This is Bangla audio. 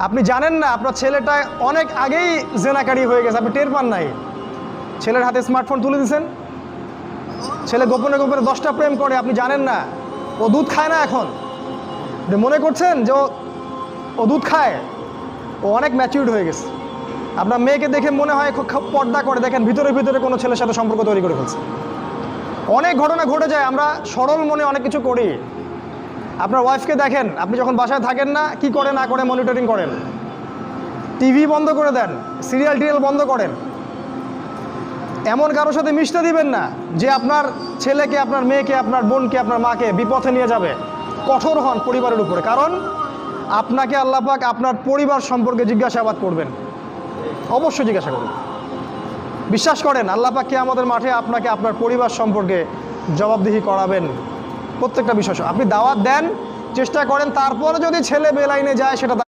আপনি জানেন না, আপনার ছেলেটা অনেক আগেই জেনাকারি হয়ে গেছে, আপনি টের পান নাই। ছেলের হাতে স্মার্টফোন তুলে দিয়েছেন। ছেলে গোপনে গোপনে দশটা প্রেম করে, আপনি জানেন না, ও দুধ খায় না এখন। মনে করছেন যে ও- দুধ খায়? ও অনেক ম্যাচিউর্ড হয়ে গেছে। আপনার মেয়েকে দেখে মনে হয় খুব পর্দা করে, দেখেন ভিতরে ভিতরে কোনো ছেলের সাথে সম্পর্ক তৈরি করে ফেলছে। অনেক ঘটনা ঘটে যায়, আমরা সরল মনে অনেক কিছু করি। আপনার ওয়াইফকে দেখেন, আপনি যখন বাসায় থাকেন না, কি করে না করে মনিটরিং করেন। টিভি বন্ধ করে দেন সিরিয়াল টিরিয়াল বন্ধ করেন। এমন কারোর সাথে মিশতে দিবেন না, যে আপনার ছেলেকে, আপনার মেয়েকে, আপনার বোনকে, আপনার মাকে বিপথে নিয়ে যাবে। কঠোর হন পরিবারের উপরে, কারণ আপনাকে আল্লাহ পাক আপনার পরিবার সম্পর্কে জিজ্ঞাসাবাদ করবেন। অবশ্যই জিজ্ঞাসা করবেন। বিশ্বাস করেন, আল্লাহ পাক আমাদের মাঠে আপনাকে আপনার পরিবার সম্পর্কে জবাবদিহি করাবেন। প্রত্যেকটা বিষয় আপনি দাওয়াত দেন চেষ্টা করেন তারপরে যদি ছেলে বেলাইনে যায় সেটা